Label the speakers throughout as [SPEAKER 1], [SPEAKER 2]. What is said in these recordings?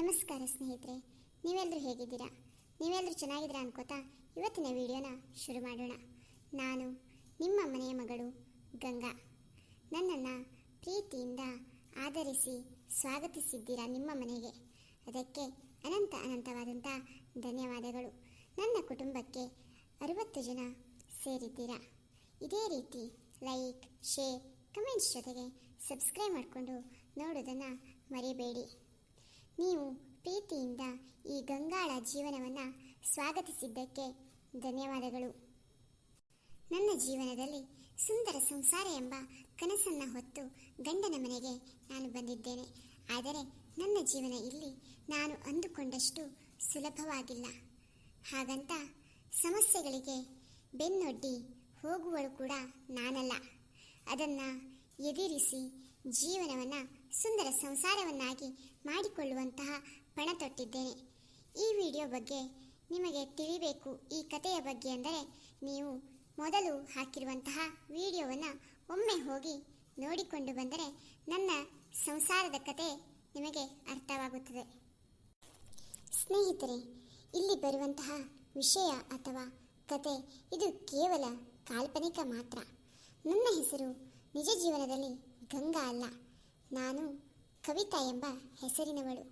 [SPEAKER 1] ನಮಸ್ಕಾರ ಸ್ನೇಹಿತರೆ ನೀವೆಲ್ಲರೂ ಹೇಗಿದ್ದೀರಾ? ನೀವೆಲ್ಲರೂ ಚೆನ್ನಾಗಿದ್ದೀರಾ ಅನ್ಕೋತಾ ಇವತ್ತಿನ ವಿಡಿಯೋನ ಶುರು ಮಾಡೋಣ. ನಾನು ನಿಮ್ಮ ಮನೆಯ ಮಗಳು ಗಂಗಾ. ನನ್ನನ್ನು ಪ್ರೀತಿಯಿಂದ ಆಧರಿಸಿ ಸ್ವಾಗತಿಸಿದ್ದೀರಾ ನಿಮ್ಮ ಮನೆಗೆ. ಅದಕ್ಕೆ ಅನಂತ ಅನಂತವಾದಂಥ ಧನ್ಯವಾದಗಳು. ನನ್ನ ಕುಟುಂಬಕ್ಕೆ ಅರುವತ್ತು ಜನ ಸೇರಿದ್ದೀರಾ? ಇದೇ ರೀತಿ ಲೈಕ್ ಶೇರ್ ಕಮೆಂಟ್ಸ್ ಜೊತೆಗೆ ಸಬ್ಸ್ಕ್ರೈಬ್ ಮಾಡಿಕೊಂಡು ನೋಡೋದನ್ನು ಮರಿಬೇಡಿ. ನೀವು ಪ್ರೀತಿಯಿಂದ ಈ ಗಂಗಾಳ ಜೀವನವನ್ನು ಸ್ವಾಗತಿಸಿದ್ದಕ್ಕೆ ಧನ್ಯವಾದಗಳು. ನನ್ನ ಜೀವನದಲ್ಲಿ ಸುಂದರ ಸಂಸಾರ ಎಂಬ ಕನಸನ್ನು ಹೊತ್ತು ಗಂಡನ ಮನೆಗೆ ನಾನು ಬಂದಿದ್ದೇನೆ. ಆದರೆ ನನ್ನ ಜೀವನ ಇಲ್ಲಿ ನಾನು ಅಂದುಕೊಂಡಷ್ಟು ಸುಲಭವಾಗಿಲ್ಲ. ಹಾಗಂತ ಸಮಸ್ಯೆಗಳಿಗೆ ಬೆನ್ನೊಡ್ಡಿ ಹೋಗುವಳು ಕೂಡ ನಾನಲ್ಲ. ಅದನ್ನು ಎದುರಿಸಿ ಜೀವನವನ್ನು ಸುಂದರ ಸಂಸಾರವನ್ನಾಗಿ ಮಾಡಿಕೊಳ್ಳುವಂತಹ ಪಣ ತೊಟ್ಟಿದ್ದೇನೆ. ಈ ವಿಡಿಯೋ ಬಗ್ಗೆ ನಿಮಗೆ ತಿಳಿಬೇಕು. ಈ ಕಥೆಯ ಬಗ್ಗೆ ಅಂದರೆ ನೀವು ಮೊದಲು ಹಾಕಿರುವಂತಹ ವಿಡಿಯೋವನ್ನು ಒಮ್ಮೆ ಹೋಗಿ ನೋಡಿಕೊಂಡು ಬಂದರೆ ನನ್ನ ಸಂಸಾರದ ಕತೆ ನಿಮಗೆ ಅರ್ಥವಾಗುತ್ತದೆ. ಸ್ನೇಹಿತರೆ, ಇಲ್ಲಿ ಬರುವಂತಹ ವಿಷಯ ಅಥವಾ ಕತೆ ಇದು ಕೇವಲ ಕಾಲ್ಪನಿಕ ಮಾತ್ರ. ನನ್ನ ಹೆಸರು ನಿಜ ಜೀವನದಲ್ಲಿ ಗಂಗಾ ಅಲ್ಲ. ನಾನು ಕವಿತಾ ಎಂಬ ಹೆಸರಿನವಳು.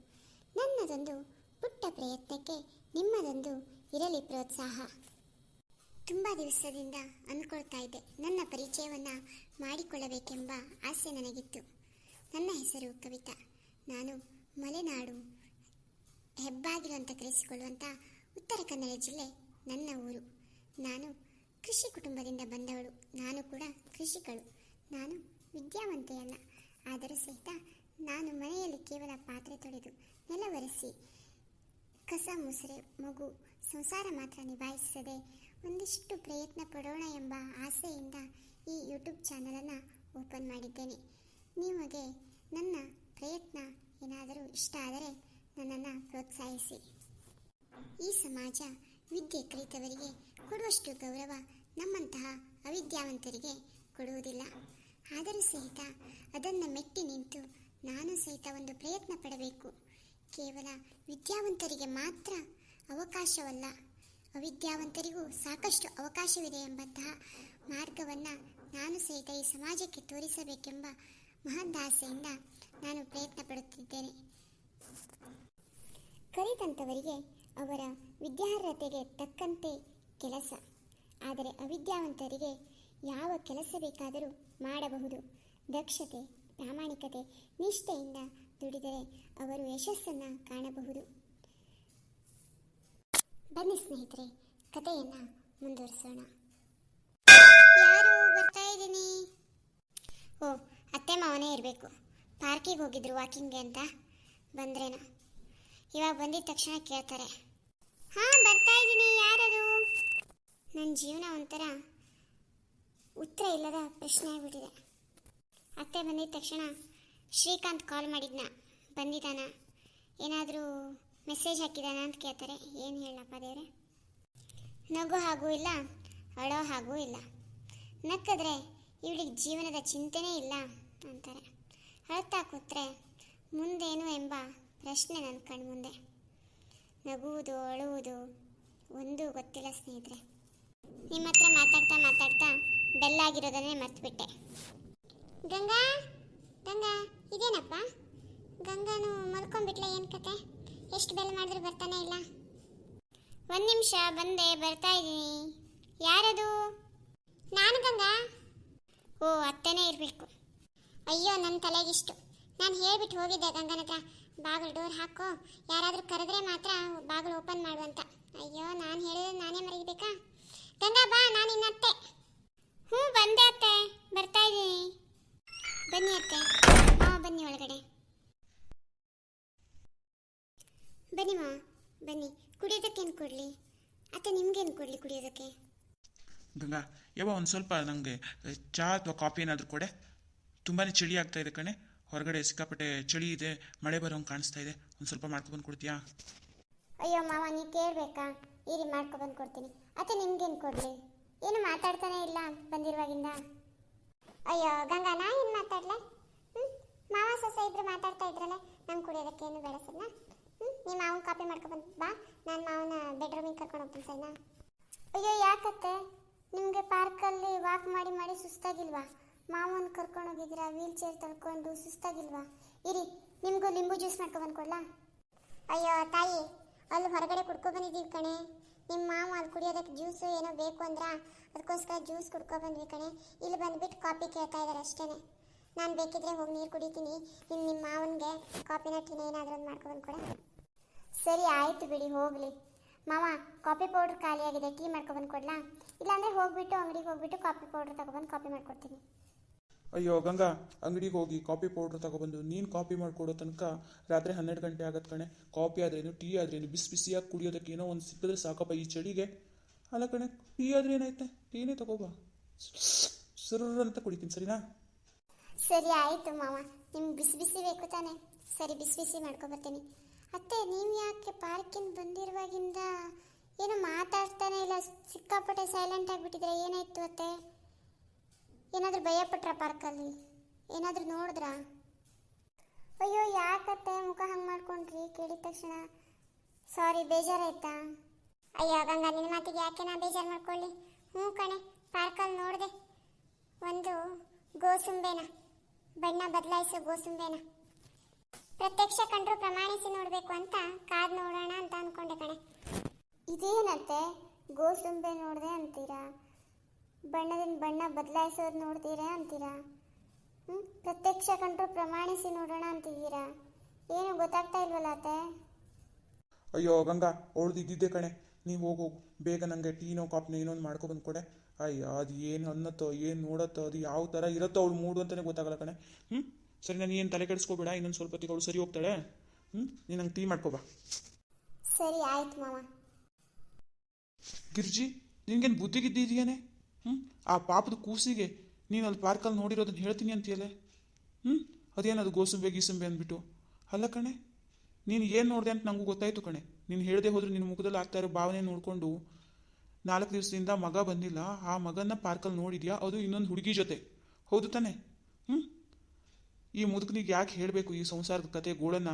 [SPEAKER 1] ನನ್ನದೊಂದು ಪುಟ್ಟ ಪ್ರಯತ್ನಕ್ಕೆ ನಿಮ್ಮದೊಂದು ಇರಲಿ ಪ್ರೋತ್ಸಾಹ. ತುಂಬ ದಿವಸದಿಂದ ಅಂದ್ಕೊಳ್ತಾ ಇದ್ದೆ. ನನ್ನ ಪರಿಚಯವನ್ನು ಮಾಡಿಕೊಳ್ಳಬೇಕೆಂಬ ಆಸೆ ನನಗಿತ್ತು. ನನ್ನ ಹೆಸರು ಕವಿತಾ. ನಾನು ಮಲೆನಾಡು ಹೆಬ್ಬಾಗಿಲು ಅಂತ ಕರೆಸಿಕೊಳ್ಳುವಂಥ ಉತ್ತರ ಕನ್ನಡ ಜಿಲ್ಲೆ ನನ್ನ ಊರು. ನಾನು ಕೃಷಿ ಕುಟುಂಬದಿಂದ ಬಂದವಳು. ನಾನು ಕೂಡ ಕೃಷಿಕಳು. ನಾನು ವಿದ್ಯಾವಂತೆಯಲ್ಲ. ಆದರೂ ಸಹಿತ ನಾನು ಮನೆಯಲ್ಲಿ ಕೇವಲ ಪಾತ್ರೆ ತೊಳೆದು ನೆಲ ಒರೆಸಿ ಕಸ, ಮುಸುರೆ, ಮಗು, ಸಂಸಾರ ಮಾತ್ರ ನಿಭಾಯಿಸದೆ ಒಂದಿಷ್ಟು ಪ್ರಯತ್ನ ಪಡೋಣ ಎಂಬ ಆಸೆಯಿಂದ ಈ ಯೂಟ್ಯೂಬ್ ಚಾನಲನ್ನು ಓಪನ್ ಮಾಡಿದ್ದೇನೆ. ನಿಮಗೆ ನನ್ನ ಪ್ರಯತ್ನ ಏನಾದರೂ ಇಷ್ಟ ಆದರೆ ನನ್ನನ್ನು ಪ್ರೋತ್ಸಾಹಿಸಿ. ಈ ಸಮಾಜ ವಿದ್ಯೆ ಕಲಿತವರಿಗೆ ಕೊಡುವಷ್ಟು ಗೌರವ ನಮ್ಮಂತಹ ಅವಿದ್ಯಾವಂತರಿಗೆ ಕೊಡುವುದಿಲ್ಲ. ಆದರೂ ಸಹಿತ ಅದನ್ನು ಮೆಟ್ಟಿ ನಿಂತು ನಾನು ಸಹಿತ ಒಂದು ಪ್ರಯತ್ನ ಪಡಬೇಕು. ಕೇವಲ ವಿದ್ಯಾವಂತರಿಗೆ ಮಾತ್ರ ಅವಕಾಶವಲ್ಲ, ಅವಿದ್ಯಾವಂತರಿಗೂ ಸಾಕಷ್ಟು ಅವಕಾಶವಿದೆ ಎಂಬಂತಹ ಮಾರ್ಗವನ್ನು ನಾನು ಸಹಿತ ಈ ಸಮಾಜಕ್ಕೆ ತೋರಿಸಬೇಕೆಂಬ ಮಹದಾಸೆಯಿಂದ ನಾನು ಪ್ರಯತ್ನ ಪಡುತ್ತಿದ್ದೇನೆ. ಕಲಿತಂಥವರಿಗೆ ಅವರ ವಿದ್ಯಾರ್ಹತೆಗೆ ತಕ್ಕಂತೆ ಕೆಲಸ. ಆದರೆ ಅವಿದ್ಯಾವಂತರಿಗೆ ಯಾವ ಕೆಲಸ ಬೇಕಾದರೂ ಮಾಡಬಹುದು. ದಕ್ಷತೆ, ಪ್ರಾಮಾಣಿಕತೆ, ನಿಷ್ಠೆಯಿಂದ ದುಡಿದರೆ ಅವರು ಯಶಸ್ಸನ್ನು ಕಾಣಬಹುದು. ಬನ್ನಿ ಸ್ನೇಹಿತರೆ, ಕಥೆಯನ್ನು ಮುಂದುವರಿಸೋಣ. ಯಾರು ಬರ್ತಾ ಇದ್ದೀನಿ? ಓ, ಅತ್ತೆ ಮಾವನೇ ಇರಬೇಕು. ಪಾರ್ಕಿಗೆ ಹೋಗಿದ್ರು ವಾಕಿಂಗ್ಗೆ ಅಂತ ಬಂದ್ರೇನೋ. ಇವಾಗ ಬಂದಿದ ತಕ್ಷಣ ಕೇಳ್ತಾರೆ. ಹಾಂ, ಬರ್ತಾ ಇದ್ದೀನಿ, ಯಾರದು? ನನ್ನ ಜೀವನ ಒಂಥರ ಉತ್ತರ ಇಲ್ಲದ ಪ್ರಶ್ನೆ ಆಗ್ಬಿಟ್ಟಿದೆ. ಅತ್ತೆ ಬಂದಿದ ತಕ್ಷಣ ಶ್ರೀಕಾಂತ್ ಕಾಲ್ ಮಾಡಿದ್ನ. ಬಂದಿದ್ದಾನ? ಏನಾದರೂ ಮೆಸೇಜ್ ಹಾಕಿದಾನ ಅಂತ ಕೇಳ್ತಾರೆ. ಏನು ಹೇಳಪ್ಪ ದೇವ್ರೆ? ನಗು ಹಾಗೂ ಇಲ್ಲ, ಅಳೋ ಹಾಗೂ ಇಲ್ಲ. ನಕ್ಕಿದ್ರೆ ಇವಳಿಗೆ ಜೀವನದ ಚಿಂತೆನೇ ಇಲ್ಲ ಅಂತಾರೆ. ಅಳ್ತಾ ಕೂತ್ರೆ ಮುಂದೇನು ಎಂಬ ಪ್ರಶ್ನೆ ನನ್ನ ಕಣ್ಮುಂದೆ. ನಗುವುದು, ಅಳುವುದು ಒಂದೂ ಗೊತ್ತಿಲ್ಲ ಸ್ನೇಹಿತರೆ. ನಿಮ್ಮ ಹತ್ರ ಮಾತಾಡ್ತಾ ಮಾತಾಡ್ತಾ ಬೆಲ್ಲಾಗಿರೋದನ್ನೇ ಮರ್ತ್ಬಿಟ್ಟೆ. ಗಂಗಾ? ಗಂಗಾ, ಇದೇನಪ್ಪ? ಗಂಗಾನು ಮಲ್ಕೊಂಡ್ಬಿಟ್ಲ ಏನು ಕತೆ? ಎಷ್ಟು ಬೆಲ್ ಮಾಡಿದ್ರು ಬರ್ತಾನೆ ಇಲ್ಲ. ಒಂದು ನಿಮಿಷ ಬಂದೆ, ಬರ್ತಾ ಇದ್ದೀನಿ. ಯಾರದು? ನಾನು ಗಂಗಾ? ಓ, ಅತ್ತೆನೇ ಇರಬೇಕು. ಅಯ್ಯೋ ನನ್ನ ತಲೆಗಿಷ್ಟು. ನಾನು ಹೇಳ್ಬಿಟ್ಟು ಹೋಗಿದ್ದೆ ಗಂಗನ ಹತ್ರ ಬಾಗಿಲು ಡೋರ್ ಹಾಕು, ಯಾರಾದರೂ ಕರೆದ್ರೆ ಮಾತ್ರ ಬಾಗಿಲು ಓಪನ್ ಮಾಡುವಂತ ಅಯ್ಯೋ, ನಾನು ಹೇಳಿದ್ರೆ ನಾನೇ ಮರೀಬೇಕಾ? ಗಂಗಾ, ಬಾ, ನಾನು ಇನ್ನತ್ತೆ ಹ್ಞೂ, ಬಂದೆ ಅತ್ತೆ. ಬರ್ತಾ ಇದ್ದೀನಿ. ಬನ್ನಿ ಅತ್ತೆ. ಹಾಂ ಬನ್ನಿ ಒಳಗಡೆ. ಬನ್ನಿ ಮಾ ಬನ್ನಿ. ಕುಡಿಯೋದಕ್ಕೇನು ಕೊಡಲಿ? ಅತ್ತೆ ನಿಮ್ಗೇನು ಕೊಡಲಿ ಕುಡಿಯೋದಕ್ಕೆ?
[SPEAKER 2] ಗಂಗಾ ಯಾವ ಒಂದು ಸ್ವಲ್ಪ ನನಗೆ ಚಹಾ ಅಥವಾ ಕಾಫಿ ಏನಾದರೂ ಕೊಡೆ. ತುಂಬಾ ಚಳಿ ಆಗ್ತಾ ಇದೆ ಕಣೆ. ಹೊರಗಡೆ ಸಿಕ್ಕಾಪಟ್ಟೆ ಚಳಿ ಇದೆ ಮಳೆ ಬರೋಂಗೆ ಕಾಣಿಸ್ತಾ ಇದೆ. ಒಂದು ಸ್ವಲ್ಪ ಮಾಡ್ಕೊಬಂದು ಕೊಡ್ತೀಯಾ?
[SPEAKER 1] ಅಯ್ಯೋ ಮಾವ ನೀ ಕೇಳಬೇಕಾ? ಇರಿ ಮಾಡ್ಕೊಬಂದು ಕೊಡ್ತೀನಿ. ಅತ್ತೆ ನಿಮ್ಗೇನು ಕೊಡಲಿ? ಏನು ಮಾತಾಡ್ತಾನೆ ಇಲ್ಲ ಬಂದಿರುವಾಗಿಂದ? ಅಯ್ಯೋ, ಗಂಗಾ, ನಾ ಏನು ಮಾತಾಡ್ಲೆ? ಹ್ಞೂ ಮಾವ ಸೊಸೆ ಇಬ್ರು ಮಾತಾಡ್ತಾ ಇದ್ರಲ್ಲ, ನಂಗೆ ಕುಡಿಯೋದಕ್ಕೆ ಏನು ಬೇಡ ಸರಿನಾ? ಹ್ಞೂ ನಿಮ್ಮ ಮಾವನ ಕಾಪಿ ಮಾಡ್ಕೊಬಂದು ಬಾ. ನಾನು ಮಾವನ ಬೆಡ್ರೂಮಿಗೆ ಕರ್ಕೊಂಡು ಹೋಗ್ತೀನಿ ಸರಿನಾ? ಅಯ್ಯೋ, ಯಾಕತ್ತೆ? ನಿಮಗೆ ಪಾರ್ಕಲ್ಲಿ ವಾಕ್ ಮಾಡಿ ಮಾಡಿ ಸುಸ್ತಾಗಿಲ್ವಾ? ಮಾವನ ಕರ್ಕೊಂಡು ಹೋಗಿದ್ದೀರಾ ವೀಲ್ ಚೇರ್ ತಳ್ಕೊಂಡು ಸುಸ್ತಾಗಿಲ್ವಾ? ಇರಿ, ನಿಮಗೂ ಲಿಂಬು ಜ್ಯೂಸ್ ಮಾಡ್ಕೊಬಂದು ಕೊಡ್ಲಾ ಅಯ್ಯೋ, ತಾಯಿ, ಅಲ್ಲಿ ಹೊರಗಡೆ ಕುಡ್ಕೊಬಂದಿದ್ದೀವಿ ಕಣೆ. ನಿಮ್ಮ ಮಾವ ಅಲ್ಲಿ ಕುಡಿಯೋದಕ್ಕೆ ಜ್ಯೂಸು ಏನೋ ಬೇಕು ಅಂದ್ರ ಅದಕ್ಕೋಸ್ಕರ ಜ್ಯೂಸ್ ಕುಡ್ಕೊ ಬಂದ್ವಿ ಕಣೆ. ಇಲ್ಲಿ ಬಂದ್ಬಿಟ್ಟು ಕಾಫಿ ಕೇಳ್ತಾ ಇದ್ದಾರೆ ಅಷ್ಟೇ ನಾನು ಬೇಕಿದ್ರೆ ಹೋಗಿ ನೀರು ಕುಡಿತೀನಿ. ನಿಮ್ಮ ನಿಮ್ಮ ಮಾವನಿಗೆ ಕಾಪಿನ ಟೀನ ಏನಾದರೂ ಒಂದು ಮಾಡ್ಕೊಂಡು ಕೂಡ. ಸರಿ, ಆಯಿತು ಬಿಡಿ, ಹೋಗಲಿ. ಮಾವ, ಕಾಫಿ ಪೌಡ್ರ್ ಖಾಲಿಯಾಗಿದೆ, ಟೀ ಮಾಡ್ಕೊಬಂದು ಕೊಡ್ಲಾ? ಇಲ್ಲಾಂದರೆ ಹೋಗ್ಬಿಟ್ಟು ಅಂಗಡಿಗೆ ಹೋಗ್ಬಿಟ್ಟು ಕಾಫಿ ಪೌಡ್ರ್ ತಗೊಬಂದು ಕಾಫಿ ಮಾಡ್ಕೊಡ್ತೀನಿ.
[SPEAKER 2] ಅಯ್ಯೋ ಗಂಗಾ, ಅಂಗಡಿಗೆ ಹೋಗಿ ಕಾಫಿ ಪೌಡ್ರ್ ತಗೊಬಂದು, ನೀನು ಕಾಫಿ ಮಾಡಿಕೊಡೋ ತನಕ ರಾತ್ರಿ ಹನ್ನೆರಡು ಗಂಟೆ ಆಗತ್ತೆ ಕಣೆ. ಕಾಫಿ ಆದ್ರೇನು ಟೀ ಆದ್ರೇನು, ಬಿಸಿ ಬಿಸಿಯಾಗಿ ಕುಡಿಯೋದಕ್ಕೆ ಏನೋ ಒಂದು ಸಿಕ್ಕಿದ್ರೆ ಸಾಕಪ್ಪ ಈ ಚಳಿಗೆ. ಅಲ್ಲ ಕಣೆ ಟೀ ಆದ್ರೆ ಏನೈತೆ ಟೀನೇ ತಗೋಬಾ. ಸುರ್ರ ಅಂತ ಕುಡಿತೀನಿ, ಸರಿನಾ?
[SPEAKER 1] ಸರಿ ಆಯಿತು ಮಾವ ನಿಮ್ಗೆ ಬಿಸಿ ಬಿಸಿ ಬೇಕು ತಾನೆ. ಸರಿ, ಬಿಸಿ ಬಿಸಿ ಮಾಡ್ಕೊಬರ್ತೀನಿ. ಅತ್ತೆ, ನೀವು ಯಾಕೆ ಪಾರ್ಕಿಂದ ಬಂದಿರುವಾಗಿಂದ ಏನು ಮಾತಾಡ್ತಾನೆ ಇಲ್ಲ, ಸಿಕ್ಕಾಪಟ್ಟೆ ಸೈಲೆಂಟ್ ಆಗಿಬಿಟ್ಟಿದ್ರೆ? ಏನಾಯ್ತು ಅತ್ತೆ? ಏನಾದರೂ ಭಯಪಟ್ರ ಪಾರ್ಕಲ್ಲಿ ಏನಾದರೂ ನೋಡಿದ್ರಾ? ಅಯ್ಯೋ, ಯಾಕತ್ತೆ? ಮುಖ ಹಂಗೆ ಮಾಡ್ಕೊಂಡ್ರಿ? ಕೇಳಿದ ತಕ್ಷಣ ಸಾರಿ ಬೇಜಾರಾಯ್ತಾ? ಅಯ್ಯೋ, ಗಂಗಾ ನಿನ್ನ ಮಾತಿಗೆ ಯಾಕೆ ನಾ ಬೇಜಾರು ಮಾಡ್ಕೊಳ್ಳಿ? ಹ್ಞೂ ಕಣೆ ಪಾರ್ಕಲ್ಲಿ ನೋಡಿದೆ. ಒಂದು ಗೋಸುಂಬೆನ, ಬಣ್ಣ ಬದಲಾಯಿಸೋ ಗೋಸುಂಬೆನ. ಪ್ರತ್ಯಕ್ಷ ಕಂಡ್ರು ಪ್ರಮಾಣಿಸಿ ನೋಡಬೇಕು ಅಂತ ಕಾದ್ ನೋಡೋಣ ಅಂತ ಅನ್ಕೊಂಡೆ ಕಣೆ. ಇದೇನತ್ತೆ? ಗೋಸುಂಬೆ ನೋಡಿದೆ ಅಂತೀರಾ? ಬಣ್ಣದಿಂದ ಬಣ್ಣ ಬದಲಾಯಿಸೋದು ನೋಡ್ತೀರಾ ಅಂತೀರಾ? ಹ್ಞೂ ಪ್ರತ್ಯಕ್ಷ ಕಂಡ್ರು ಪ್ರಮಾಣಿಸಿ ನೋಡೋಣ ಅಂತಿದ್ದೀರಾ? ಏನು ಗೊತ್ತಾಗ್ತಾ ಇಲ್ವಲ್ಲ ಅತ್ತೆ?
[SPEAKER 2] ಅಯ್ಯೋ ಗಂಗಾ ಅವಳ್ದು ಇದ್ದಿದ್ದೆ ಕಣೆ. ನೀವು ಹೋಗು ಬೇಗ ನನಗೆ ಟೀನೋ ಕಾಪ್ನ ಏನೋ ಒಂದು ಮಾಡ್ಕೊಬಂದು ಕೊಡೆ. ಅಯ್ಯ ಅದು ಏನು ಅನ್ನತ್ತೋ ಏನು ನೋಡತ್ತೋ ಅದು ಯಾವ ಥರ ಇರುತ್ತೋ ಅವಳು ಮೂಡು ಅಂತಲೇ ಗೊತ್ತಾಗಲ್ಲ ಕಣೆ. ಹ್ಞೂ ಸರಿ ನಾನು ಏನು ತಲೆ ಕೆಡಿಸ್ಕೋಬೇಡ ಇನ್ನೊಂದು ಸ್ವಲ್ಪ ಹೊತ್ತಿಗೆ ಅವಳು ಸರಿ ಹೋಗ್ತಾಳೆ. ಹ್ಞೂ ನೀನು ನಂಗೆ ಟೀ ಮಾಡ್ಕೊಬಾ
[SPEAKER 1] ಸರಿ ಆಯ್ತು ಮಾವ.
[SPEAKER 2] ಗಿರ್ಜಿ ನಿನಗೇನು ಬುದ್ಧಿ ಹ್ಞೂ ಆ ಪಾಪದ ಕೂಸಿಗೆ ನೀನು ಅಲ್ಲಿ ಪಾರ್ಕಲ್ಲಿ ನೋಡಿರೋದನ್ನ ಹೇಳ್ತೀನಿ ಅಂತೇಳೆ ಹ್ಞೂ ಅದೇನದು ಗೋಸುಂಬೆ, ಗೀಸುಂಬೆ ಅಂದ್ಬಿಟ್ಟು? ಅಲ್ಲ ಕಣೆ, ನೀನು ಏನು ನೋಡಿದೆ ಅಂತ ನನಗೂ ಗೊತ್ತಾಯಿತು ಕಣೆ. ನೀನು ಹೇಳದೆ ಹೋದ್ರೆ ನಿನ್ನ ಮುಖದಲ್ಲಿ ಆಗ್ತಾ ಇರೋ ಭಾವನೆ ನೋಡಿಕೊಂಡು ನಾಲ್ಕು ದಿವಸದಿಂದ ಮಗ ಬಂದಿಲ್ಲ. ಆ ಮಗನ ಪಾರ್ಕಲ್ಲಿ ನೋಡಿದ್ಯಾ? ಅದು ಇನ್ನೊಂದು ಹುಡುಗಿ ಜೊತೆ. ಹೌದು ತಾನೆ. ಹ್ಞೂ ಈ ಮುದುಕನಿಗೆ ಯಾಕೆ ಹೇಳಬೇಕು ಈ ಸಂಸಾರದ ಕತೆ ಗೋಳನ್ನ?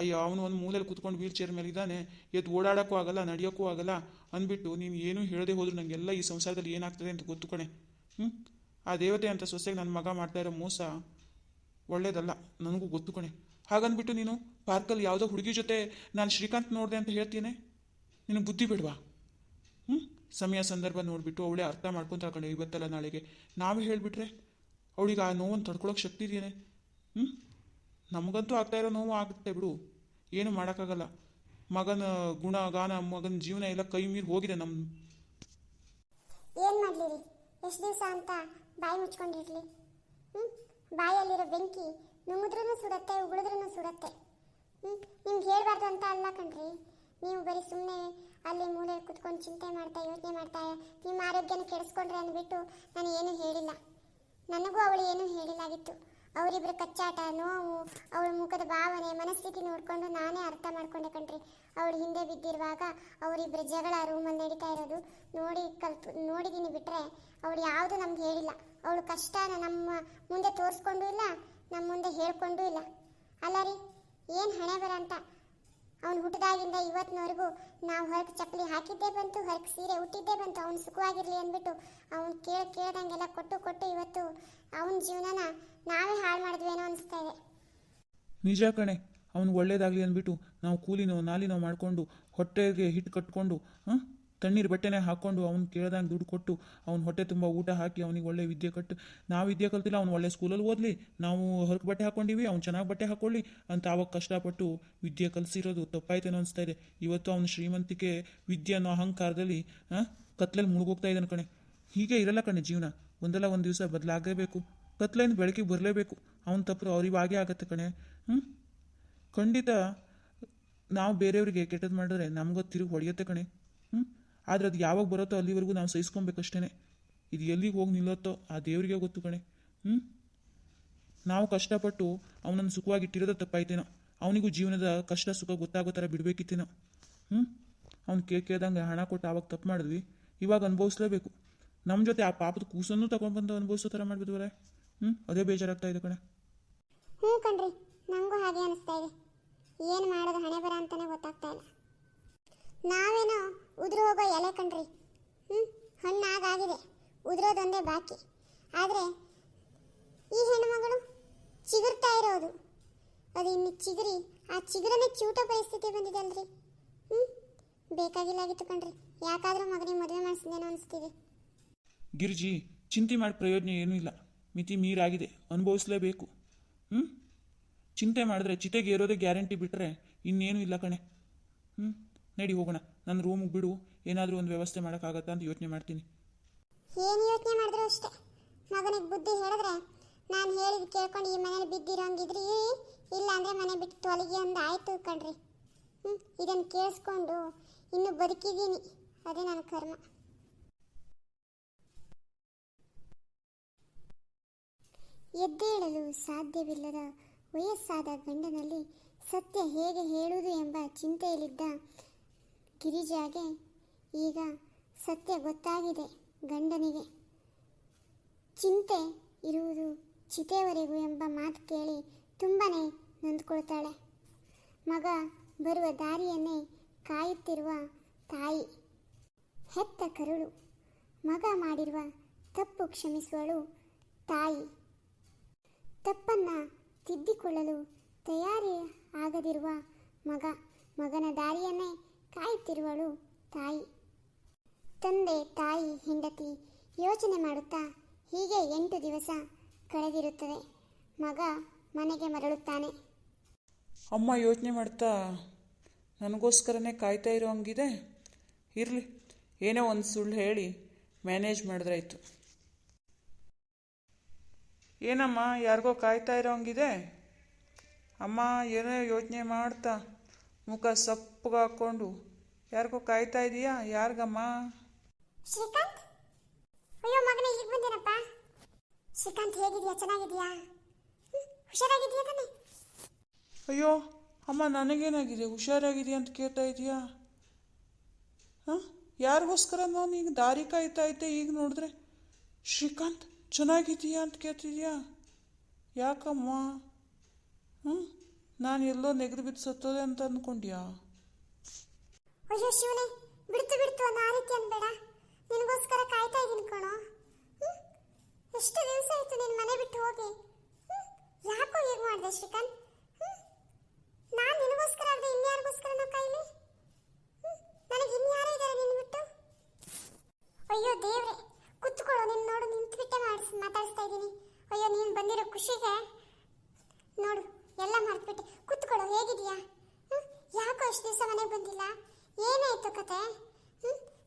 [SPEAKER 2] ಅಯ್ಯೋ, ಅವನು ಒಂದು ಮೂಲೆಯಲ್ಲಿ ಕೂತ್ಕೊಂಡು ವೀಲ್ ಚೇರ್ ಮೇಲೆ ಇದ್ದಾನೆ, ಎದ್ದು ಓಡಾಡೋಕ್ಕೂ ಆಗಲ್ಲ, ನಡೆಯೋಕ್ಕೂ ಆಗಲ್ಲ ಅಂದ್ಬಿಟ್ಟು ನೀನು ಏನೂ ಹೇಳದೆ ಹೋದ್ರು ನನಗೆಲ್ಲ ಈ ಸಂಸಾರದಲ್ಲಿ ಏನಾಗ್ತದೆ ಅಂತ ಗೊತ್ತು ಕಣೆ. ಹ್ಞೂ ಆ ದೇವತೆ ಅಂತ ಸೊಸೆಗೆ ನನ್ನ ಮಗ ಮಾಡ್ತಾ ಇರೋ ಮೋಸ ಒಳ್ಳೇದಲ್ಲ, ನನಗೂ ಗೊತ್ತು ಕಣೆ. ಹಾಗಂದ್ಬಿಟ್ಟು ನೀನು ಪಾರ್ಕಲ್ಲಿ ಯಾವುದೋ ಹುಡುಗಿ ಜೊತೆ ನಾನು ಶ್ರೀಕಾಂತ್ ನೋಡಿದೆ ಅಂತ ಹೇಳ್ತೀನಿ ನಿನಗೆ ಬುದ್ಧಿ ಬಿಡ್ವಾ? ಹ್ಞೂ ಸಮಯ ಸಂದರ್ಭ ನೋಡಿಬಿಟ್ಟು ಅವಳೇ ಅರ್ಥ ಮಾಡ್ಕೊಂತ ಕಣೆ ಇವತ್ತಲ್ಲ ನಾಳೆಗೆ. ನಾವೇ ಹೇಳಿಬಿಟ್ರೆ, ಅವಳಿಗೆ ಆ ನೋವನ್ನು ತಡ್ಕೊಳ್ಳೋಕೆ ಶಕ್ತಿ ಇದೆಯೇ ಹ್ಞೂ ನಮಗಂತೂ ಆಗ್ತಾ ಇರೋ ನೋವು ಆಗುತ್ತೆ ಬಿಡು. ಏನು ಮಾಡೋಕ್ಕಾಗಲ್ಲ. ಮಗನ ಗುಣ, ಗಾನ, ಮಗನ ಜೀವನ ಎಲ್ಲ ಕೈ ಮೀರಿ ಹೋಗಿದೆ ನಮ್ಮ
[SPEAKER 1] ಏನು ಮಾಡಲಿ ರೀ ಎಷ್ಟು ದಿವಸ ಅಂತ ಬಾಯಿ ಮುಚ್ಕೊಂಡಿರ್ಲಿ. ಹ್ಞೂ ಬಾಯಲ್ಲಿರೋ ಬೆಂಕಿ ನುಂಗಿದ್ರೂ ಸುಡತ್ತೆ ಉಗುಳಿದ್ರೂ ಸುಡತ್ತೆ. ಹ್ಞೂ ನಿಮ್ಗೆ ಹೇಳ್ಬಾರ್ದು ಅಂತ ಅಲ್ಲ ಕಣ್ರಿ. ನೀವು ಬರೀ ಸುಮ್ಮನೆ ಅಲ್ಲಿ ಮೂಲೆ ಕುತ್ಕೊಂಡು ಚಿಂತೆ ಮಾಡ್ತಾ, ಯೋಚನೆ ಮಾಡ್ತಾ, ನಿಮ್ಮ ಆರೋಗ್ಯನ ಕೆಡಿಸ್ಕೊಂಡ್ರೆ ಅಂದ್ಬಿಟ್ಟು ನಾನು ಏನೂ ಹೇಳಿಲ್ಲ. ನನಗೂ ಅವಳು ಏನೂ ಹೇಳಿಲ್ಲಾಗಿತ್ತು ಅವರಿಬ್ಬರ ಕಚ್ಚಾಟ, ನೋವು ಅವಳ ಮುಖದ ಭಾವನೆ, ಮನಸ್ಥಿತಿ ನೋಡಿಕೊಂಡು ನಾನೇ ಅರ್ಥ ಮಾಡ್ಕೊಂಡೆ ಕಣ್ರಿ. ಅವಳು ಹಿಂದೆ ಬಿದ್ದಿರುವಾಗ ಅವರಿಬ್ಬರ ಜಗಳ ರೂಮಲ್ಲಿ ನಡೀತಾ ಇರೋದು ನೋಡಿ ಕಲ್ತು ನೋಡಿದ್ದೀನಿ ಬಿಟ್ಟರೆ ಅವಳು ಯಾವುದು ನಮ್ಗೆ ಹೇಳಿಲ್ಲ. ಅವಳು ಕಷ್ಟನ ನಮ್ಮ ಮುಂದೆ ತೋರಿಸ್ಕೊಂಡು ಇಲ್ಲ, ನಮ್ಮ ಮುಂದೆ ಹೇಳ್ಕೊಂಡು ಇಲ್ಲ. ಅಲ್ಲ ರೀ, ಏನು ಹಣೆ ಬರ ಅಂತ? ಅವ್ನು ಹುಟ್ಟಿದಾಗಿಂದ ಇವತ್ತಿನವರೆಗೂ ನಾವು ಹೊರಗೆ ಚಪ್ಪಲಿ ಹಾಕಿದ್ದೇ ಬಂತು, ಹೊರಗೆ ಸೀರೆ ಹುಟ್ಟಿದ್ದೆ ಬಂತು, ಅವ್ನು ಸುಖವಾಗಿರಲಿ ಅಂದ್ಬಿಟ್ಟು ಅವ್ನು ಕೇಳ ಕೇಳ್ದಂಗೆಲ್ಲ ಕೊಟ್ಟು ಕೊಟ್ಟು ಇವತ್ತು ಅವನ ಜೀವನನ ನಾವೇ ಹಾಳು ಮಾಡಿದ್ವೇನೋ ಅನಿಸ್ತಾ ಇದೆ.
[SPEAKER 2] ನಿಜ ಕಣೆ, ಅವ್ನಿಗೆ ಒಳ್ಳೇದಾಗಲಿ ಅಂದ್ಬಿಟ್ಟು ನಾವು ಕೂಲಿನೋ ನಾಲಿನೋ ಮಾಡಿಕೊಂಡು ಹೊಟ್ಟೆಗೆ ಹಿಟ್ಟು ಕಟ್ಕೊಂಡು, ಹಾಂ? ತಣ್ಣೀರು ಬಟ್ಟೆನೇ ಹಾಕ್ಕೊಂಡು ಅವ್ನು ಕೇಳ್ದಂಗೆ ದುಡ್ಡು ಕೊಟ್ಟು ಅವ್ನು ಹೊಟ್ಟೆ ತುಂಬ ಊಟ ಹಾಕಿ ಅವನಿಗೆ ಒಳ್ಳೆ ವಿದ್ಯೆ ಕಟ್ಟು. ನಾವು ವಿದ್ಯೆ ಕಲ್ತಿಲ್ಲ, ಅವ್ನು ಒಳ್ಳೆ ಸ್ಕೂಲಲ್ಲಿ ಓದಲಿ. ನಾವು ಹೊರಗೆ ಬಟ್ಟೆ ಹಾಕ್ಕೊಂಡಿವಿ ಅವ್ನು ಚೆನ್ನಾಗಿ ಬಟ್ಟೆ ಹಾಕ್ಕೊಳ್ಳಿ ಅಂತ ಆವಾಗ ಕಷ್ಟಪಟ್ಟು ವಿದ್ಯೆ ಕಲಿಸಿರೋದು ತಪ್ಪಾಯ್ತೇನೋ ಅನಿಸ್ತಾ ಇದೆ. ಇವತ್ತು ಅವನ ಶ್ರೀಮಂತಿಕೆ ವಿದ್ಯೆ ಅನ್ನೋ ಅಹಂಕಾರದಲ್ಲಿ ಕತ್ಲಲ್ಲಿ ಮುಳುಗೋಗ್ತಾ ಇದ್ದಾನೆ ಕಣೆ. ಹೀಗೆ ಇರಲ್ಲ ಕಣೆ ಜೀವನ. ಒಂದಲ್ಲ ಒಂದು ದಿವಸ ಬದಲಾಗಲೇಬೇಕು ಕತ್ಲೆಯಿಂದ ಬೆಳಕಿಗೆ ಬರಲೇಬೇಕು. ಅವ್ನು ತಪ್ಪು ಅವ್ರಿಗೆ ಹಾಗೆ ಆಗತ್ತೆ ಕಣೆ. ಹ್ಞೂ ಖಂಡಿತ ನಾವು ಬೇರೆಯವರಿಗೆ ಕೆಟ್ಟದ್ದು ಮಾಡಿದ್ರೆ ನಮಗೂ ತಿರುಗಿ ಹೊಡೆಯುತ್ತೆ ಕಣೆ. ಹ್ಞೂ ಆದರೆ ಅದು ಯಾವಾಗ ಬರುತ್ತೋ ಅಲ್ಲಿವರೆಗೂ ನಾವು ಸಹಿಸ್ಕೊಬೇಕಷ್ಟೇ ಇದು ಎಲ್ಲಿಗೆ ಹೋಗಿ ನಿಲ್ಲುತ್ತೋ ಆ ದೇವರಿಗೆ ಗೊತ್ತು ಕಣೆ. ಹ್ಞೂ ನಾವು ಕಷ್ಟಪಟ್ಟು ಅವನನ್ನು ಸುಖವಾಗಿ ಇಟ್ಟಿರೋದು ತಪ್ಪಾಯ್ತೇನೋ. ಅವನಿಗೂ ಜೀವನದ ಕಷ್ಟ ಸುಖ ಗೊತ್ತಾಗೋ ಥರ ಬಿಡಬೇಕಿತ್ತೇನೋ. ಹ್ಞೂ ಅವ್ನು ಕೇಳ್ದಂಗೆ ಹಣ ಕೊಟ್ಟು ಆವಾಗ ತಪ್ಪು ಮಾಡಿದ್ವಿ. ಇವಾಗ ಅನುಭವಿಸ್ಲೇಬೇಕು. ನಮ್ಮ ಜೊತೆ ಆ ಪಾಪದ ಕೂಸನ್ನು ತಗೊಂಡು ಬಂದು ಅನುಭವಿಸೋ ಥರ ಮಾಡಿಬಿಟ್ವರೆ ಹ್ಞೂ ಅದೇ ಬೇಜಾರಾಗ್ತಾ ಇದೆ ಕಣೆ.
[SPEAKER 1] ಹ್ಞೂ ಕಣ್ರಿ ನನಗೂ ಹಾಗೆ ಅನಿಸ್ತಾ ಇದೆ. ಏನು ಮಾಡೋದು ಹಣೆ ಬರ ಅಂತಲೇ ಉದುರು ಹೋಗೋ ಎಲೆ ಕಣ್ರಿ. ಹ್ಞೂ ಹಣ್ಣಾಗಾಗಿದೆ. ಉದುರೋದೊಂದೇ ಬಾಕಿ. ಆದರೆ, ಈ ಹೆಣ್ಣುಮಗಳು ಚಿಗುರ್ತಾ ಇರೋದು. ಅದು ಇನ್ನು ಚಿಗುರಿ, ಆ ಚಿಗುರನೇ ಚೂಟ ಪರಿಸ್ಥಿತಿ ಬಂದಿದೆ ಅಲ್ರಿ. ಹ್ಞೂ ಬೇಕಾಗಿಲ್ಲಾಗಿತ್ತು ಕಣ್ರಿ. ಯಾಕಾದರೂ ಮಗನಿಗೆ ಮದುವೆ ಮಾಡಿಸಿದೇನೋ ಅನಿಸ್ತಿದೆ.
[SPEAKER 2] ಗಿರಿಜಿ, ಚಿಂತೆ ಮಾಡಿ ಪ್ರಯೋಜನ ಏನೂ ಇಲ್ಲ. ಮಿತಿ ಮೀರಾಗಿದೆ. ಅನುಭವಿಸಲೇಬೇಕು. ಹ್ಞೂ ಚಿಂತೆ ಮಾಡಿದ್ರೆ ಚಿತೆಗೆ ಇರೋದೇ ಗ್ಯಾರಂಟಿ ಬಿಟ್ಟರೆ ಇನ್ನೇನು ಇಲ್ಲ ಕಣೆ. ಹ್ಞೂ ನಡಿ ಹೋಗೋಣ. ನನ್ನ ರೂಮಿಗೆ ಬಿಡು. ಏನಾದರೂ ಒಂದು ವ್ಯವಸ್ಥೆ ಮಾಡೋಕ್ಕಾಗತ್ತಾ ಅಂತ ಯೋಚನೆ ಮಾಡ್ತೀನಿ.
[SPEAKER 1] ಏನು ಯೋಚನೆ ಮಾಡಿದ್ರು ಅಷ್ಟೇ. ಮಗನಿಗೆ ಬುದ್ಧಿ ಹೇಳಿದ್ರೆ ನಾನು ಹೇಳಿದ್ ಕೇಳ್ಕೊಂಡು ಈ ಮನೇಲಿ ಬಿದ್ದಿರೋಂಗಿದ್ರಿ. ಇಲ್ಲ ಅಂದ್ರೆ ಮನೆ ಬಿಟ್ಟು ತೊಲಗಿ ಅಂದ ಆಯ್ತು ಕಣ್ರಿ. ಹ್ಞೂ ಇದನ್ನು ಕೇಳಿಸ್ಕೊಂಡು ಇನ್ನು ಬದುಕಿದ್ದೀನಿ. ಅದೇ ನನ್ನ ಕರ್ಮ. ಎದ್ದೇಳಲು ಸಾಧ್ಯವಿಲ್ಲದ ವಯಸ್ಸಾದ ಗಂಡನಲ್ಲಿ ಸತ್ಯ ಹೇಗೆ ಹೇಳುವುದು ಎಂಬ ಚಿಂತೆಯಲ್ಲಿದ್ದ ಗಿರಿಜಾಗೆ ಈಗ ಸತ್ಯ ಗೊತ್ತಾಗಿದೆ ಗಂಡನಿಗೆ. ಚಿಂತೆ ಇರುವುದು ಚಿತೆವರೆಗೂ ಎಂಬ ಮಾತು ಕೇಳಿ ತುಂಬಾ ನೊಂದ್ಕೊಳ್ತಾಳೆ. ಮಗ ಬರುವ ದಾರಿಯನ್ನೇ ಕಾಯುತ್ತಿರುವ ತಾಯಿ ಹೆತ್ತ ಕರುಳು. ಮಗ ಮಾಡಿರುವ ತಪ್ಪು ಕ್ಷಮಿಸುವಳು ತಾಯಿ. ತಪ್ಪನ್ನ ತಿದ್ದಿಕೊಳ್ಳಲು ತಯಾರಿ ಆಗದಿರುವ ಮಗ ಮಗನ ದಾರಿಯನ್ನೇ ಕಾಯುತ್ತಿರುವಳು ತಾಯಿ, ತಂದೆ, ತಾಯಿ, ಹೆಂಡತಿ ಯೋಚನೆ ಮಾಡುತ್ತಾ ಹೀಗೆ ಎಂಟು ದಿವಸ ಕಳೆದಿರುತ್ತದೆ. ಮಗ ಮನೆಗೆ ಮರಳುತ್ತಾನೆ.
[SPEAKER 2] ಅಮ್ಮ ಯೋಚನೆ ಮಾಡ್ತಾ ನನಗೋಸ್ಕರನೇ ಕಾಯ್ತಾ ಇರೋ ಹಂಗಿದೆ? ಇರಲಿ, ಏನೋ ಒಂದು ಸುಳ್ಳು ಹೇಳಿ ಮ್ಯಾನೇಜ್ ಮಾಡಿದ್ರಾಯ್ತು. ಏನಮ್ಮ, ಯಾರಿಗೋ ಕಾಯ್ತಾ ಇರೋ ಹಂಗಿದೆ? ಅಮ್ಮ, ಏನೋ ಯೋಚನೆ ಮಾಡ್ತಾ ಮುಖ ಸಪ್ಪಗೆ ಹಾಕ್ಕೊಂಡು ಯಾರಿಗೋ ಕಾಯ್ತಾ ಇದೀಯಾ? ಯಾರಿಗಮ್ಮ?
[SPEAKER 1] ಶ್ರೀಕಾಂತ್? ಅಯ್ಯೋ ಮಗನೇ ಈಗ ಬಂದೇನಪ್ಪ? ಶ್ರೀಕಾಂತ್ ಹೇಗಿದೆಯಾ? ಚೆನ್ನಾಗಿದೆಯಾ? ಹುಷಾರಾಗಿದೆಯಾ ತಾನೆ
[SPEAKER 2] ಅಯ್ಯೋ ಅಮ್ಮ ನನಗೇನಾಗಿದೆ? ಹುಷಾರಾಗಿದೆಯಾ ಅಂತ ಕೇಳ್ತಾ ಇದೀಯಾ? ಹಾಂ? ಯಾರಿಗೋಸ್ಕರ ನಾನು ಈಗ ದಾರಿ ಕಾಯ್ತಾ ಇದ್ದೆ ಈಗ ನೋಡಿದ್ರೆ? ಶ್ರೀಕಾಂತ್ ಚೆನ್ನಾಗಿದೆಯಾ ಅಂತ ಕೇಳ್ತಿದ್ಯಾ? ಯಾಕಮ್ಮ? ಹ್ಞೂ ನಾನು ಎಲ್ಲೋ ನೆಗೆದು ಬಿದ್ದು ಸತ್ತೋದೆ ಅಂತ ಅಂದ್ಕೊಂಡ್ಯಾ
[SPEAKER 1] ಅಯ್ಯೋ ಶಿವನೇ, ಬಿಡ್ತು ಬಿಡ್ತು ಅನ್ನೋ ರೀತಿ ಅನ್ಬೇಡ. ನಿನಗೋಸ್ಕರ ಕಾಯ್ತಾ ಇದ್ದೀನಿ ಕಣೋ? ಎಷ್ಟು ದಿವಸ ಆಯ್ತು ನಿನ್ನ ಮನೆ ಬಿಟ್ಟು ಹೋಗಿ? ಯಾಕೋ ಹೀಗೆ ಮಾಡಿದೆ ಶ್ರೀಕಾಂತ್? ನಾನು ನಿನಗೋಸ್ಕರ ಅಲ್ಲದೆ ಇನ್ಯಾರಿಗೋಸ್ಕರನೋ ಕಾಯ್ಲಿ? ಹ್ಮ್? ನನಗೆ ಇನ್ಯಾರೇ ಇದ್ದಾರೆ ನಿನ್ನ ಬಿಟ್ಟು? ಅಯ್ಯೋ ದೇವ್ರೆ, ಕುತ್ಕೊಳ್ಳೋ ನಿನ್ನ ನೋಡು ನಿಂತು ಬಿಟ್ಟೆ ಮಾಡಿಸ್ ಮಾತಾಡಿಸ್ತಾ ಇದ್ದೀನಿ. ಅಯ್ಯೋ ನೀನು ಬಂದಿರೋ ಖುಷಿಗೆ. ನೋಡು ಎಲ್ಲ ಮರೆತುಬಿಟ್ಟೆ. ಕೂತ್ಕೊಳ್ಳೋ, ಹೇಗಿದೀಯಾ? ಯಾಕೋ ಅಷ್ಟು ದಿವಸ ಮನೆಗೆ ಬಂದಿಲ್ಲ? ಏನಾಯ್ತು ಕತೆ?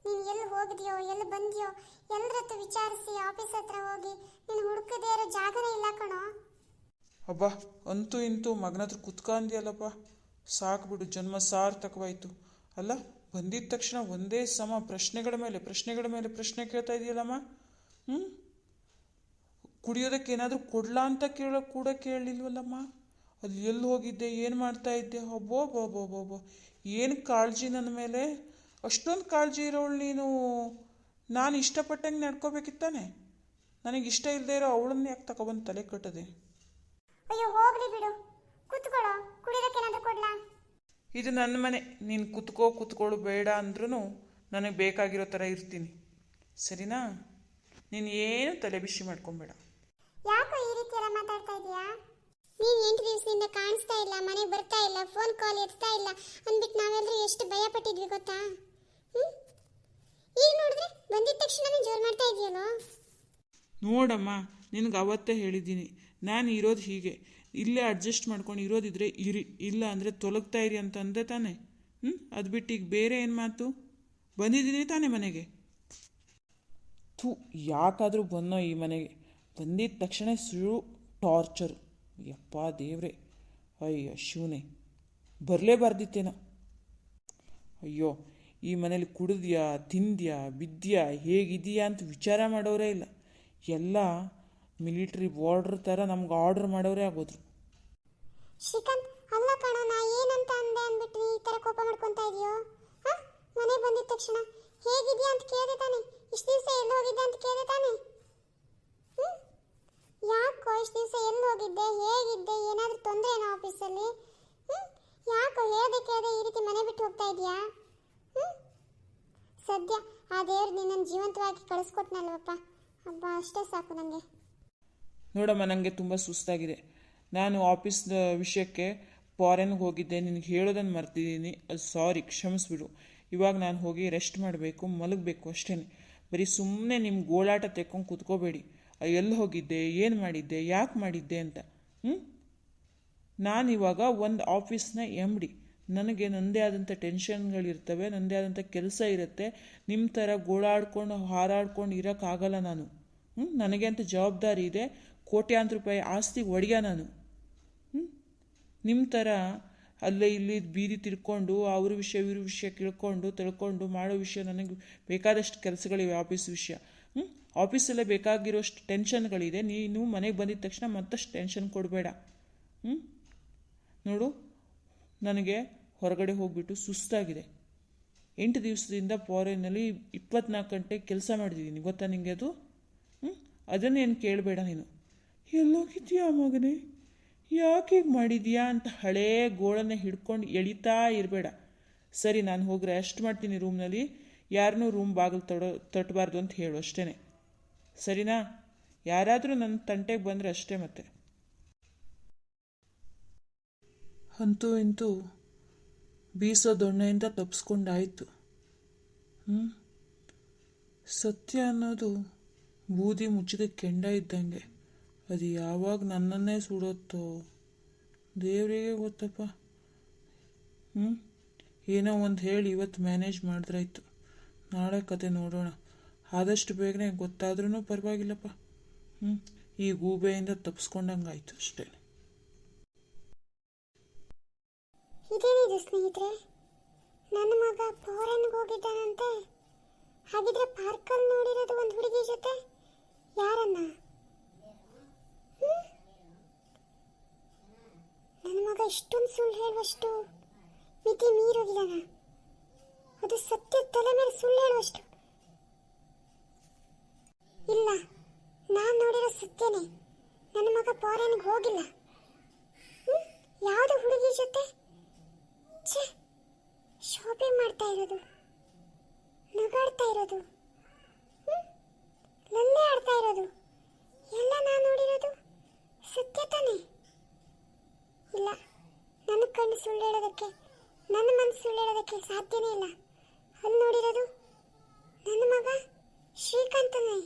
[SPEAKER 1] ನೀನು ಎಲ್ಲಿ ಹೋಗಿದ್ಯೋ, ಎಲ್ಲಿ ಬಂದಿಯೋ? ಎಲ್ಲರ ಹತ್ರ ವಿಚಾರಿಸಿ, ಆಫೀಸ್ ಹತ್ರ ಹೋಗಿ. ನೀನು ಹುಡುಕದೇ ಇರೋ ಜಾಗನೇ ಇಲ್ಲ ಕಣೋ.
[SPEAKER 2] ಅಬ್ಬಾ, ಅಂತೂ ಇಂತೂ ಮಗನ ಹತ್ರ ಕುತ್ಕೊಂಡಿಯಲ್ಲಪ್ಪ. ಸಾಕು ಬಿಡು, ಜನ್ಮ ಸಾರ್ಥಕವಾಯಿತು. ಅಲ್ಲ, ಬಂದಿದ ತಕ್ಷಣ ಒಂದೇ ಸಮ ಪ್ರಶ್ನೆಗಳ ಮೇಲೆ ಪ್ರಶ್ನೆಗಳ ಮೇಲೆ ಪ್ರಶ್ನೆ ಕೇಳ್ತಾ ಇದೆಯಲ್ಲಮ್ಮ? ಹ್ಞೂ ಕುಡಿಯೋದಕ್ಕೆ ಏನಾದರೂ ಕೊಡ್ಲಾ ಅಂತ ಕೇಳೋ ಕೂಡ ಕೇಳಲಿಲ್ವಲ್ಲಮ್ಮ? ಅದು ಎಲ್ಲಿ ಹೋಗಿದ್ದೆ ಏನು ಮಾಡ್ತಾ ಇದ್ದೆ ಅಬ್ಬೋ ಬೋ ಬೋ ಏನು ಕಾಳಜಿ ನನ್ನ ಮೇಲೆ? ಅಷ್ಟೊಂದು ಕಾಳಜಿ ಇರೋಳು ನೀನು. ನಾನು ಇಷ್ಟಪಟ್ಟಂಗೆ ನಡ್ಕೋಬೇಕಿತ್ತಾನೆ? ನನಗೆ ಇಷ್ಟ ಇಲ್ಲದೆ ಇರೋ ಅವಳನ್ನ ಯಾಕೆ ತಗೊಬಂದು ತಲೆ ಕಟ್ಟದೆ?
[SPEAKER 1] ಅಯ್ಯೋ ಹೋಗ್ಲಿ ಬಿಡು. ಕುತ್ಕೊಳ್ಳೋ. ಕುಡಿಯೋದಕ್ಕೆ ಏನಾದರೂ ಕೊಡ್ಲಾ?
[SPEAKER 2] ಇದು ನನ್ನ ಮನೆ. ನೀನು ಕುತ್ಕೋ ಕುತ್ಕೊಳ್ಳು ಬೇಡ ಅಂದ್ರೂ ನನಗೆ ಬೇಕಾಗಿರೋ ಥರ ಇರ್ತೀನಿ. ಸರಿನಾ? ನೀನು ಏನು ತಲೆ ಬಿಸಿ ಮಾಡ್ಕೊಬೇಡ.
[SPEAKER 1] ಯಾಕೋ ಈ ರೀತಿ ಎಲ್ಲ ಮಾತಾಡ್ತಾ ಇದೀಯಾ? ನೀನ್ ಎಂಟು ದಿವಸದಿಂದ ಕಾಣಿಸ್ತಾ ಇಲ್ಲ, ಮನೆಗೆ ಬರ್ತಾ ಇಲ್ಲ ಫೋನ್ ಕಾಲ್ ಎತ್ತಾ ಇಲ್ಲ ಅಂದ್ಬಿಟ್ಟು ನಾವೆಲ್ಲರೂ ಎಷ್ಟು ಭಯ ಪಟ್ಟಿದ್ವಿ ಗೊತ್ತಾ? ಹ್ಮ್? ಈಗ ನೋಡಿದ್ರೆ ಬಂದಿದ ತಕ್ಷಣ ಜೋರ್ ಮಾಡ್ತಾ ಇದೆಯಲ್ಲೋ?
[SPEAKER 2] ನೋಡಮ್ಮ, ನಿನಗೆ ಅವತ್ತೇ ಹೇಳಿದ್ದೀನಿ. ನಾನು ಇರೋದು ಹೀಗೆ. ಇಲ್ಲೇ ಅಡ್ಜಸ್ಟ್ ಮಾಡ್ಕೊಂಡು ಇರೋದಿದ್ರೆ ಇರಿ, ಇಲ್ಲ ಅಂದರೆ ತೊಲಗ್ತಾ ಇರಿ ಅಂತ ಅಂದೆ ತಾನೆ. ಹ್ಞೂ ಅದು ಬಿಟ್ಟು ಈಗ ಬೇರೆ ಏನು ಮಾತು? ಬಂದಿದ್ದೀನಿ ತಾನೇ ಮನೆಗೆ. ಥೂ, ಯಾಕಾದರೂ ಬಂದೋ ಈ ಮನೆಗೆ. ಬಂದಿದ್ದ ತಕ್ಷಣ ಸುಳ್ಳು ಟಾರ್ಚರ್. ಯಪ್ಪ ದೇವ್ರೆ, ಅಯ್ಯೋ ಶಿವನೇ ಬರಲೇಬಾರ್ದಿತ್ತೇನೋ ಅಯ್ಯೋ, ಈ ಮನೇಲಿ ಕುಡಿದ್ಯಾ, ತಿಂದ್ಯಾ, ಬಿದ್ದ್ಯಾ ಹೇಗಿದೆಯಾ ಅಂತ ವಿಚಾರ ಮಾಡೋರೇ ಇಲ್ಲ. ಎಲ್ಲ ಮಿಲಿಟ್ರಿ ಬಾರ್ಡ್ರ್ ಥರ ನಮ್ಗೆ ಆರ್ಡರ್ ಮಾಡೋರೇ ಆಗೋದ್ರು.
[SPEAKER 1] ಶ್ರೀಕಾಂತ್, ಅಲ್ಲ ನಾ ಅಂದೆ ಈ ಕೋಪ ಮನೆಗೆ ಬಂದಿದ ತಕ್ಷಣ? ಹೇಗಿದ್ಯಾ ಅಂತ ಕೇಳಿದೆ ತಾನೆ? ಇಷ್ಟು ದಿವಸ ಎಲ್ಲಿ ಹೋಗಿದ್ದೆ ಅಂತ ಕೇಳಿದೆ ತಾನೆ? ಯಾಕೋ ಇಷ್ಟು ದಿವಸ ಎಲ್ಲಿ ಹೋಗಿದ್ದೆ ಹೇಗಿದ್ದೆ ಏನಾದರೂ ತೊಂದರೆ ಏನೋ ಆಫೀಸಲ್ಲಿ ಯಾಕೋ ಹೇಳದೆ ಈ ರೀತಿ ಮನೆ ಬಿಟ್ಟು ಹೋಗ್ತಾ ಇದೆಯಾ? ಸದ್ಯ ಆ ದೇವ್ರು ನಿನ್ನನ್ನು ಜೀವಂತವಾಗಿ ಕಳಿಸ್ಕೊಟ್ನಲ್ವಪ್ಪ? ಅಬ್ಬ, ಅಷ್ಟೇ ಸಾಕು ನನಗೆ
[SPEAKER 2] ನೋಡಮ್ಮ ನನಗೆ ತುಂಬ ಸುಸ್ತಾಗಿದೆ. ನಾನು ಆಫೀಸ್ ವಿಷಯಕ್ಕೆ ಫಾರೆನ್ಗೆ ಹೋಗಿದ್ದೆ. ನಿನಗೆ ಹೇಳೋದನ್ನು ಮರ್ತಿದ್ದೀನಿ ಅದು ಸಾರಿ ಕ್ಷಮಿಸ್ಬಿಡು. ಇವಾಗ ನಾನು ಹೋಗಿ ರೆಸ್ಟ್ ಮಾಡಬೇಕು, ಮಲಗಬೇಕು ಅಷ್ಟೇ ಬರೀ ಸುಮ್ಮನೆ ನಿಮ್ಮ ಗೋಳಾಟ ತೆಕ್ಕೊಂಡು ಕೂತ್ಕೋಬೇಡಿ. ಎಲ್ಲಿ ಹೋಗಿದ್ದೆ, ಏನು ಮಾಡಿದ್ದೆ, ಯಾಕೆ ಮಾಡಿದ್ದೆ ಅಂತ. ಹ್ಞೂ ನಾನು ಇವಾಗ ಒಂದು ಆಫೀಸ್ನ ಎಂ ಡಿ ನನಗೆ ನನ್ನದೇ ಆದಂಥ ಟೆನ್ಷನ್ಗಳಿರ್ತವೆ ನನ್ನದೇ ಆದಂಥ ಕೆಲಸ ಇರುತ್ತೆ ನಿಮ್ಮ ಥರ ಗೋಳಾಡ್ಕೊಂಡು, ಹಾರಾಡ್ಕೊಂಡು ಇರೋಕ್ಕಾಗಲ್ಲ ನಾನು. ಹ್ಞೂ ನನಗೆ ಅಂತ ಜವಾಬ್ದಾರಿ ಇದೆ ಕೋಟ್ಯಾಂತರ ರೂಪಾಯಿ ಆಸ್ತಿ ಒಡೆಯ ನಾನು. ಹ್ಞೂ ನಿಮ್ಮ ಥರ ಅಲ್ಲೇ ಇಲ್ಲಿ ಬೀದಿ ತಿರ್ಕೊಂಡು, ಅವ್ರ ವಿಷಯ, ಇವ್ರ ವಿಷಯ ಕೇಳ್ಕೊಂಡು, ತಿಳ್ಕೊಂಡು ಮಾಡೋ ವಿಷಯ ನನಗೆ ಬೇಕಾದಷ್ಟು ಕೆಲಸಗಳಿವೆ, ಆಫೀಸ್ ವಿಷಯ. ಆಫೀಸಲ್ಲೇ ಬೇಕಾಗಿರೋಷ್ಟು ಟೆನ್ಷನ್ಗಳಿದೆ. ನೀನು ಮನೆಗೆ ಬಂದಿದ ತಕ್ಷಣ ಮತ್ತಷ್ಟು ಟೆನ್ಷನ್ ಕೊಡಬೇಡ. ಹ್ಞೂ ನೋಡು, ನನಗೆ ಹೊರಗಡೆ ಹೋಗ್ಬಿಟ್ಟು ಸುಸ್ತಾಗಿದೆ. ಎಂಟು ದಿವಸದಿಂದ ಫಾರಿನಲ್ಲಿ ಇಪ್ಪತ್ನಾಲ್ಕು ಗಂಟೆ ಕೆಲಸ ಮಾಡಿದ್ದೀನಿ ಗೊತ್ತಾ ನಿಂಗೆ ಅದು? ಹ್ಞೂ ಅದನ್ನೇನು ಕೇಳಬೇಡ ನೀನು. ಎಲ್ಲೋಗಿದ್ಯಾ ಮಗನೇ? ಯಾಕೆ ಮಾಡಿದ್ಯಾ ಅಂತ ಹಳೇ ಗೋಳನ್ನ ಹಿಡ್ಕೊಂಡು ಎಳಿತಾ ಇರಬೇಡ. ಸರಿ, ನಾನು ಹೋಗಿ ರೆಸ್ಟ್ ಮಾಡ್ತೀನಿ ರೂಮ್ನಲ್ಲಿ. ಯಾರನ್ನೂ ರೂಮ್ ಬಾಗಿಲು ತಡೋ ತಟ್ಟಬಾರ್ದು ಅಂತ ಹೇಳು ಅಷ್ಟೇ ಸರಿನಾ? ಯಾರಾದರೂ ನನ್ನ ತಂಟೆಗೆ ಬಂದರೆ ಅಷ್ಟೇ ಮತ್ತೆ. ಅಂತೂ ಇಂತೂ ಬೀಸೋ ದೊಣ್ಣೆಯಿಂದ ತಪ್ಪಿಸ್ಕೊಂಡಾಯ್ತು ಹ್ಞೂ ಸತ್ಯ ಅನ್ನೋದು ಬೂದಿ ಮುಚ್ಚಿದ ಕೆಂಡ ಇದ್ದಂಗೆ. ಅದು ಯಾವಾಗ ನನ್ನನ್ನೇ ಸುಡುತ್ತೋ? ದೇವರಿಗೆ ಗೊತ್ತಪ್ಪ. ಹ್ಞೂ ಏನೋ ಒಂದು ಹೇಳಿ ಇವತ್ತು ಮ್ಯಾನೇಜ್ ಮಾಡಿದ್ರಾಯ್ತು. ನಾಳೆ ಕತೆ ನೋಡೋಣ. ಆದಷ್ಟು ಬೇಗನೆ ಗೊತ್ತಾದ್ರೂ ಪರವಾಗಿಲ್ಲಪ್ಪ. ಹ್ಞೂ ಈ ಗೂಬೆಯಿಂದ ತಪ್ಪಿಸ್ಕೊಂಡಂಗಾಯ್ತು ಅಷ್ಟೇ.
[SPEAKER 1] ಇದೇನಿದು ಸ್ನೇಹಿತರೆ? ನನ್ನ ಮಗ ಫಾರೆನ್ಗೆ ಹೋಗಿದ್ದಾನಂತೆ. ಹಾಗಿದ್ರೆ ಪಾರ್ಕಲ್ಲಿ ನೋಡಿರೋದು ಒಂದು ಹುಡುಗಿ ಜೊತೆ? ಯಾರನ್ನ? ನನ್ನ ಮಗ ಇಷ್ಟೊಂದು ಸುಳ್ಳು ಹೇಳುವಷ್ಟು ಮಿತಿ ಮೀರೋಗಿದ್ದಾನ. ಅದು ಸತ್ಯ ತಲೆ ಮೇಲೆ ಸುಳ್ಳು ಹೇಳುವಷ್ಟು ಇಲ್ಲ ನಾನು ಸತ್ಯನೇ ನನ್ನ ಮಗ ಫಾರೆನ್ಗೆ ಹೋಗಿಲ್ಲ? ಯಾವ್ದು ಹುಡುಗಿ ಜೊತೆ? ಛೇ ಶಾಪಿಂಗ್ ಮಾಡ್ತಾ ಇರೋದು. ನಗಾಡ್ತಾ ಇರೋದು? ಲಲ್ಲೆ ಆಡ್ತಾ ಇರೋದು. ಎಲ್ಲ ನಾನು ನೋಡಿರೋದು ಸತ್ಯ ತಾನೇ? ಇಲ್ಲ ನನ್ನ ಕಣ್ಣು ಸುಳ್ಳು ಹೇಳೋದಕ್ಕೆ ನನ್ನ ಮನಸ್ಸು ಸುಳ್ಳು ಹೇಳೋದಕ್ಕೆ ಸಾಧ್ಯನೇ ಇಲ್ಲ. ಅಲ್ಲಿ ನೋಡಿರೋದು ನನ್ನ ಮಗ ಶ್ರೀಕಾಂತನೇ.